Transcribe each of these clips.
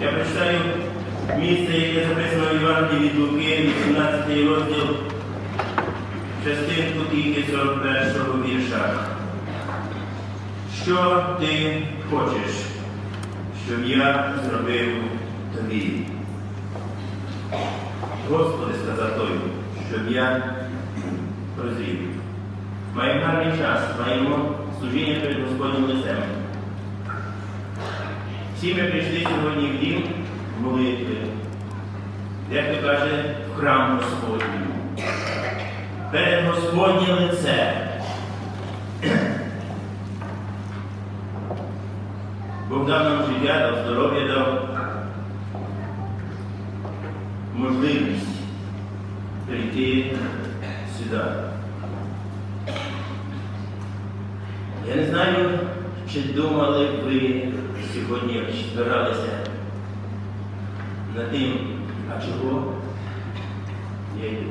Я прочитаю місце, яке записано в Євангелії від Луки, 18 розділ, частинку тільки 41 вірша. Що ти хочеш, щоб я зробив тобі? Господи, сказав той, щоб я прозрів. Маємо гарний час, маємо служіння перед Господнім лицем. Всі ми прийшли сьогодні в дім молитви, як то каже, в храм Господній. Перед Господнє лице. Бог дав нам життя, дав здоров'я, дав можливість прийти сюди. Я не знаю, чи думали ви сьогодні, збиралися над тим, а чого я йду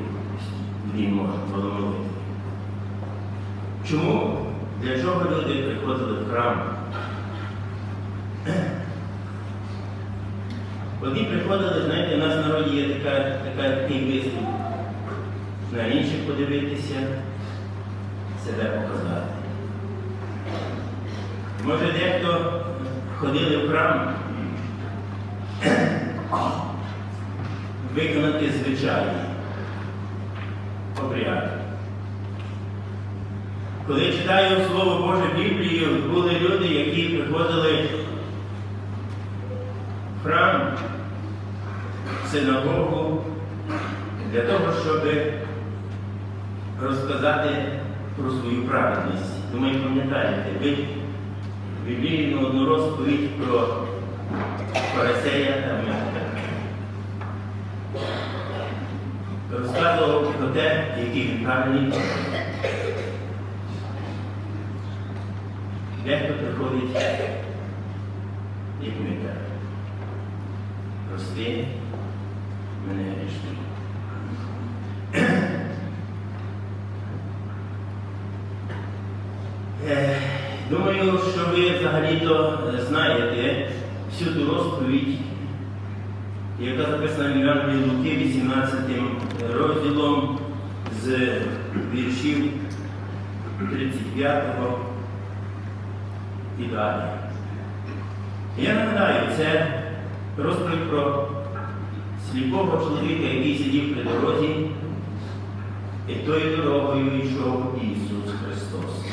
в дім можна. Чому? Для чого люди приходили в храм? Одні приходили, знаєте, у нас в народі є така, така, такий вислів. На інших подивитися, себе показати. Може, дехто ходили в храм виконати звичайні обряди. Коли читаю Слово Боже Біблію, були люди, які приходили в храм, в синагогу для того, щоб розказати про свою праведність. Думаю, пам'ятаєте, ви Біблії розповідь про фарисея та Мехта. Розказував про те, який він правильний. Дехто приходить, як Мехта. Прости мене грішний. Думаю, що ви взагалі-то знаєте всю ту розповідь, яка записана в Євангелії Луки 18 розділом з віршів 35 і далі. Я нагадаю, це розповідь про сліпого чоловіка, який сидів при дорозі, і тою дорогою йшов Ісус Христос.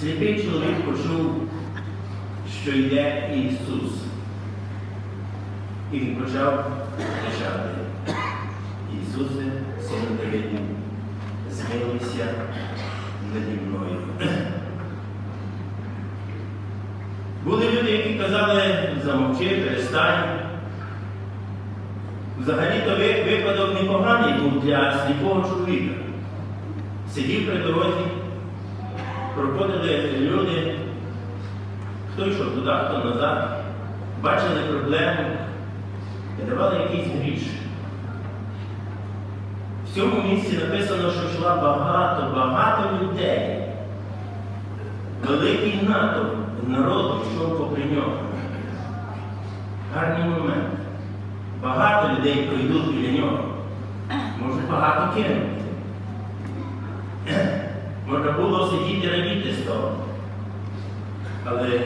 Сліпий чоловік почув, що йде Ісус. І він почав кричати. Ісусе, сину Давиду, змилуйся наді мною. Були люди, які казали, замовчи, перестань. Взагалі-то випадок непоганий був для сліпого чоловіка. Сидів при дорозі, проходили люди, хто йшов туди, хто назад, бачили проблему і давали якийсь гріш. В цьому місці написано, що йшла багато, багато людей. Великий натовп народу йшов попри нього. Гарний момент. Багато людей пройдуть біля нього. Може багато кинути. Можна було сидіти радіти з того. Але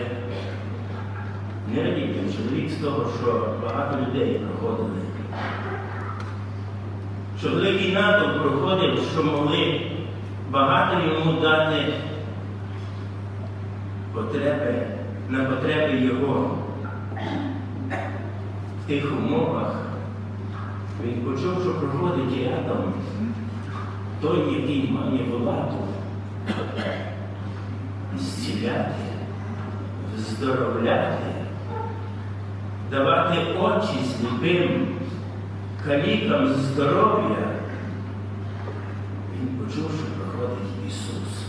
не радіти чоловік з того, що багато людей проходили. Що великий натовп проходив, що могли багато йому дати потреби, на потреби його. В тих умовах він почув, що проходить рядом той, який має владу зціляти, здоровляти, давати очі сліпим, калікам здоров'я. Він почув, що проходить Ісус.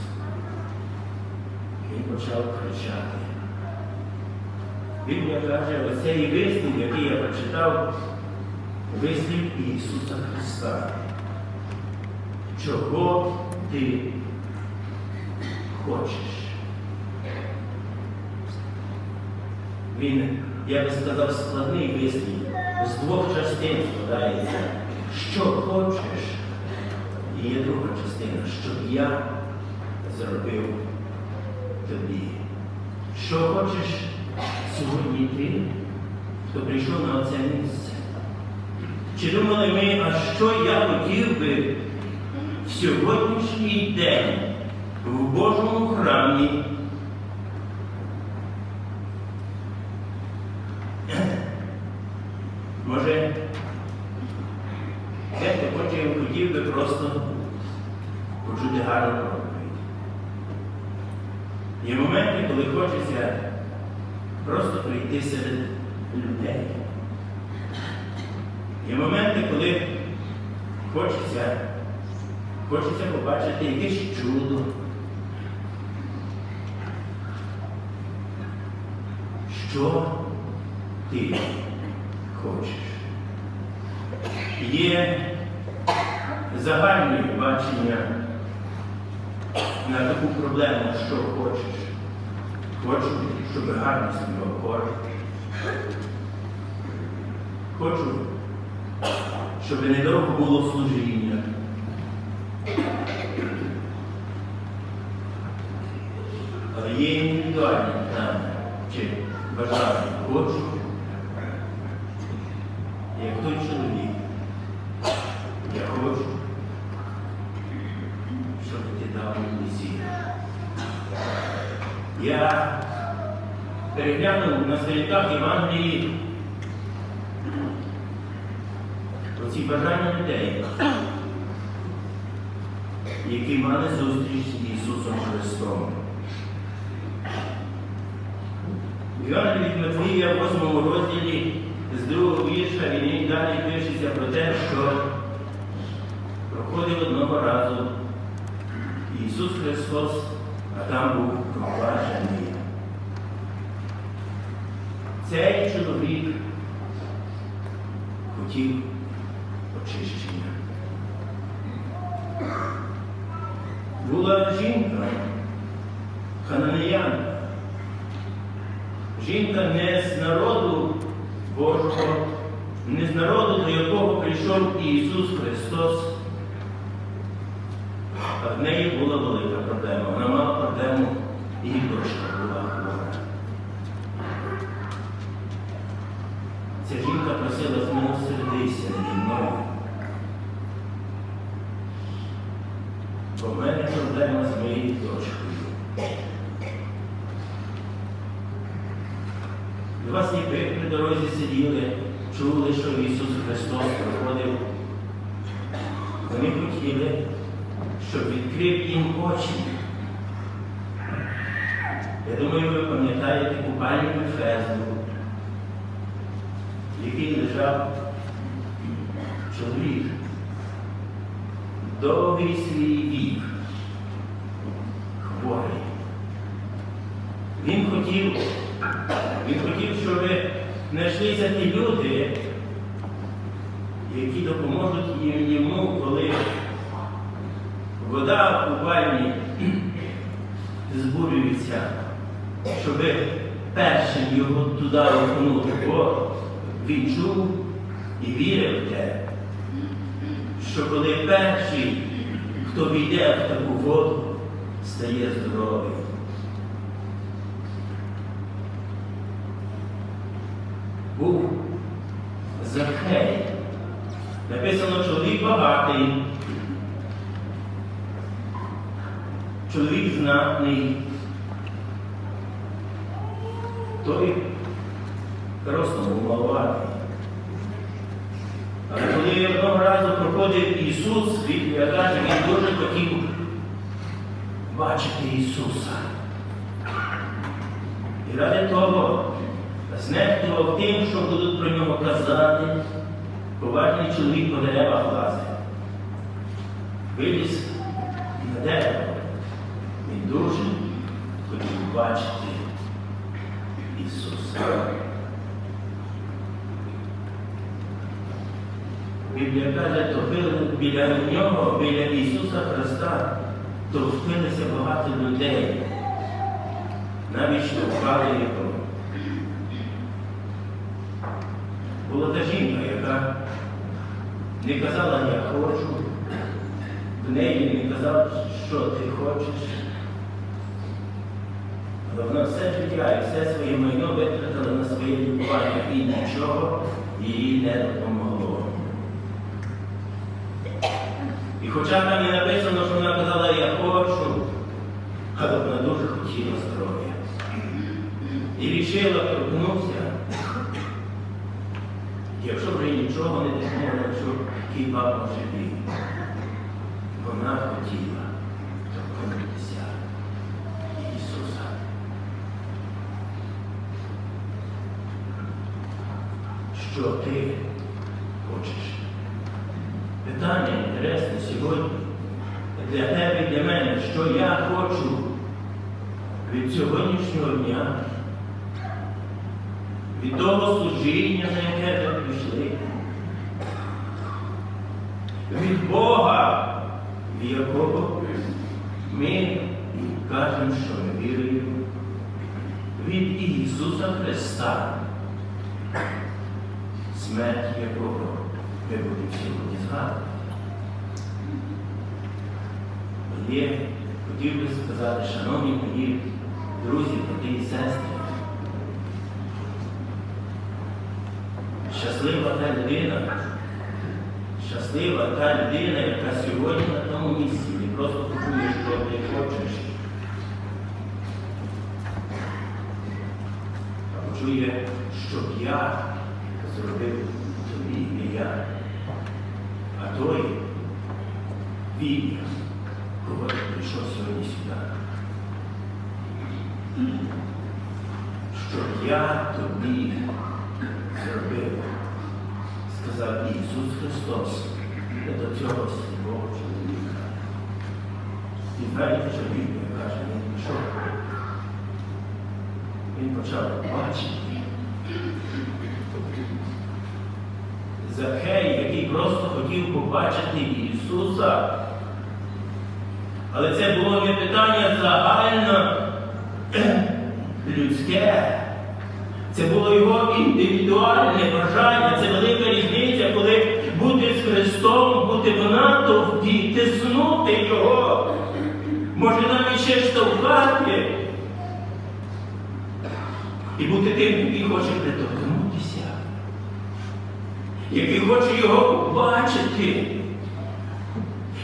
Він почав кричати. Біблія каже, оцей вислів, який я прочитав, вислів Ісуса Христа. Чого ти хочеш? Він, я би сказав, складний вислів, з двох частин складається. Що хочеш, і є друга частина, щоб я зробив тобі. Що хочеш сьогодні ти, хто прийшов на це місце? Чи думали ми, а що я хотів би в сьогоднішній день в Божому храмі? Може, дехто хоче, хотів би просто почути гарну проповідь. Є моменти, коли хочеться просто прийти серед людей. Є моменти, коли хочеться, хочеться побачити якесь чудо. Що ти хочеш? Є загальне бачення на таку проблему, що хочеш. Хочу, щоб гарно себе кожен. Хочу, щоб недовго було служіння. Але є індивідуальні питання, чи бажання хочу, як той чоловік. Я хочу, щоб ти дав мені сіль. Я переглянув на сторінках Євангелії оці бажання людей, які мали зустріч з Ісусом Христом. В від Матвія, в 8 розділі, з другого вірша, він далі пишеться про те, що проходив одного разу Ісус Христос, а там був проплачений. Цей чоловік хотів очищення. Була жінка, хананеянка. Жінка не з народу Божого, не з народу, до якого прийшов Ісус Христос. А в неї була велика проблема. Вона мала проблему і дочка була хвора. Ця жінка просила змилосердися наді мною. Бо в мене проблема з моєю дочкою. І вас ніби при дорозі сиділи, чули, що Ісус Христос проходив. Вони хотіли, щоб відкрив їм очі. Я думаю, ви пам'ятаєте купальню Фезду, який лежав чоловік. Довгий свій вік, хворий. Він хотів, він хотів, щоб знайшлися ті люди, які допоможуть йому, коли вода в купальні збурюється, щоб першим його туди окунути, бо він чув і вірив в те, що коли перший, хто війде в таку воду, стає здоровий. Був Захей. Написано чоловік багатий, чоловік знатний. Той ростом був маловатий. Але коли одного разу проходив Ісус, він каже, він дуже хотів бачити Ісуса. І ради того знехтував тим, що будуть про нього казати, поважний чоловік по деревах лазить. Виліз на дерево. Він дуже хотів бачити Ісуса. Біблія каже, то біля нього, біля Ісуса Христа, товпилися багато людей, навіть штовхали його. була та жінка, яка не казала я хочу, в неї не казав, що ти хочеш. Але вона все життя і все своє майно витратила на своє лікування і нічого їй не допомогло. І хоча там і написано, що вона казала, я хочу, але вона хотіла здоров'я. І рішила торкнувся. Якщо вже нічого не допоможе, якщо хіба бути, вона хотіла торкнутися Ісуса. Що ти хочеш? Питання інтересне сьогодні для тебе і для мене, що я хочу від сьогоднішнього дня, від того служіння, на яке ми прийшли, від Бога, в якого ми кажемо, що ми віруємо, від Ісуса Христа, смерть якого ми будемо сьогодні згадувати. Є, хотів би сказати, шановні мої друзі, брати і сестри, щаслива та людина, щаслива та людина, яка сьогодні на тому місці не просто почує, що ти хочеш, а почує, щоб я зробив тобі не я, а той він, кого ти прийшов сьогодні сюди. Щоб я тобі зробив, сказав Ісус Христос до цього сліпого чоловіка. І знаєте, що Біблія каже, він пішов. Він почав бачити. Захей, який просто хотів побачити Ісуса. Але це було не питання загально людське. Це було його індивідуальне бажання, це велика різниця, коли бути з Христом, бути в натовпі, тиснути Його, може навіть ще штовхати. І бути тим, який хоче приторкнутися, який хоче його побачити,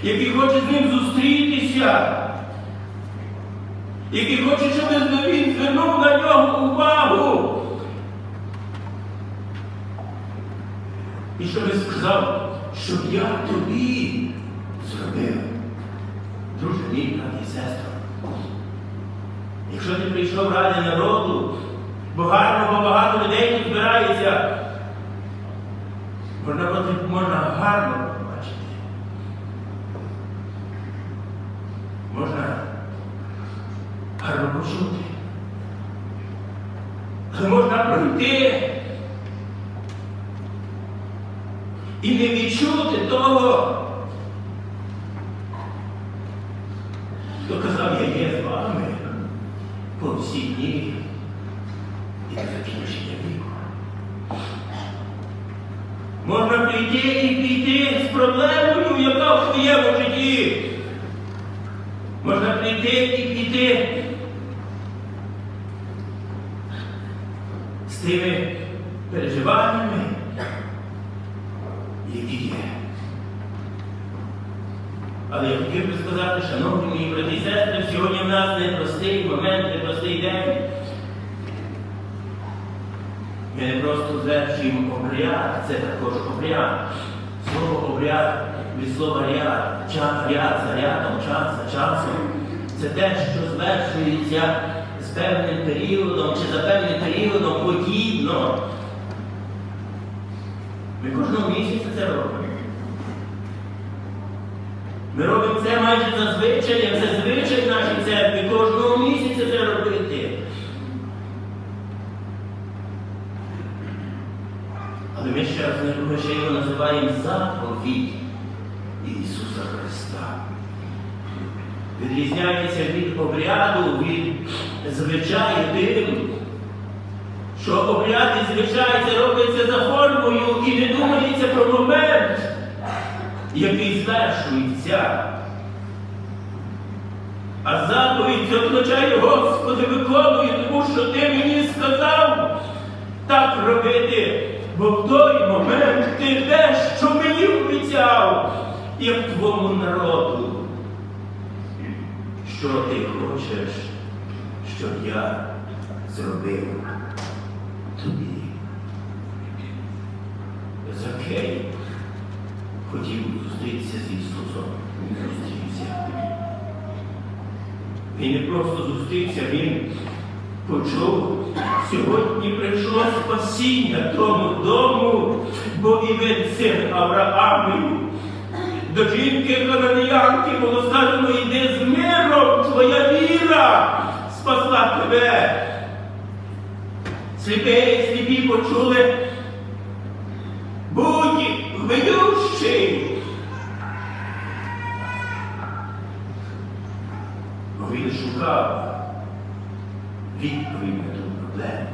який хоче з ним зустрітися, який хоче, щоб він звернув на нього увагу. І щоб сказав, щоб я тобі зробив. Друже мій, брат і сестра. Якщо ти прийшов ради народу, бо гарно, бо багато людей тут збирається, можна, бути- можна гарно побачити. Можна гарно почути. Можна пройти не того, хто казав, я є з вами по всі дні і до закінчення віку. Можна прийти і піти з проблемою, яка в твоєму житті. Можна прийти і піти з тими переживаннями, які є. Але я хотів би сказати, шановні мої брати і сестри, сьогодні в нас непростий момент, непростий день. Ми не просто звершуємо обряд, це також обряд. Слово обряд від слова ряд, час, ряд за рядом, час за часом. Це те, що звершується з певним періодом чи за певним періодом подібно. Ми кожного місяця це робимо. Ми робимо це майже зазвичай, як це звичай в нашій церкві, кожного місяця це робити. Але ми ще раз ми ще його називаємо заповідь Ісуса Христа. Відрізняється від обряду, від звичаю тим, що обряд і звичай це робиться за формою і не думається про момент, який звершується. А заповідь означає, Господи, виконую, тому що ти мені сказав так робити, бо в той момент ти те, що мені обіцяв, як твому народу. Що ти хочеш, щоб я зробив тобі? Закей хотів зустрітися з Ісусом. Він зустрівся. Він не просто зустрівся, він почув, сьогодні прийшло спасіння тому дому, бо і він син Авраамів. До жінки Кананіянки було сказано, йди з миром, твоя віра спасла тебе. Сліпі, сліпі почули, будь ведущий. Бо він шукав відповідь на ту проблему.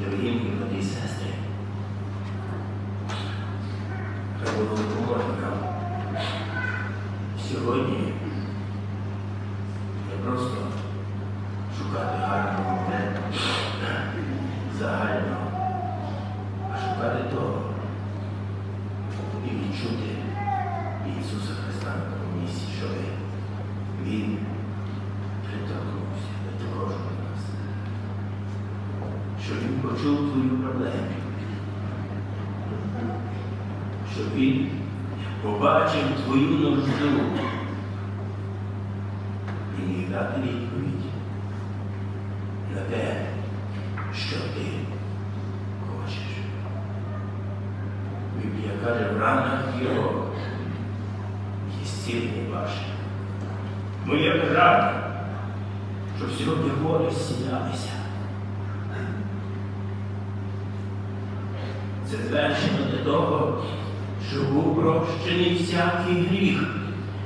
Дорогі мої брати і сестри, треба було допоможе нам сьогодні не просто шукати гарного моменту загального, а шукати того і відчути Ісуса Христа на тому місці, що Він приторкнувся до кожного з нас, що Він почув твою проблему, що Він побачив твою нужду і міг дати відповідь на те, що ти хочеш. Біблія каже, в ранах його є зцілення ваше. Як раді, щоб сьогодні гори зцілялися. Це звершено для того, щоб був прощений всякий гріх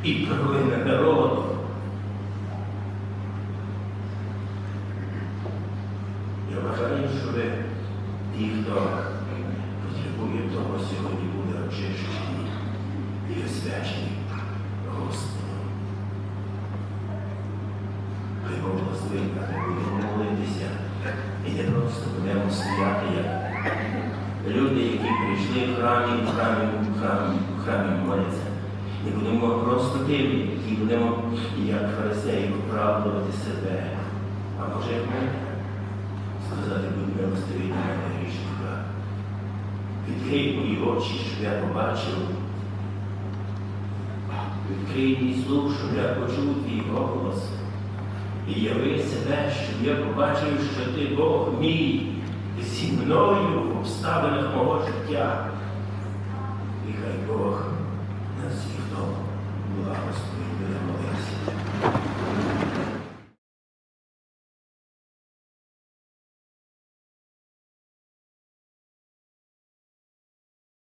і провина народу. Я вважаю, що ви, ті, хто потребує того, сьогодні буде очищені і освячені Господом. Хай Бог благословить, а хай будемо молитися і не просто будемо стояти, як люди, які прийшли в храмі, в храмі, в храмі, в храмі моляться. І будемо тими, які будемо, як фарисеї, оправдувати себе. А може, як ми сказати, будь милостивий до мене грішника. Відкрий мої очі, щоб я побачив. Відкрий мій слух, щоб я почув твій голос. І яви себе, щоб я побачив, що ти Бог мій зі мною в обставинах мого життя.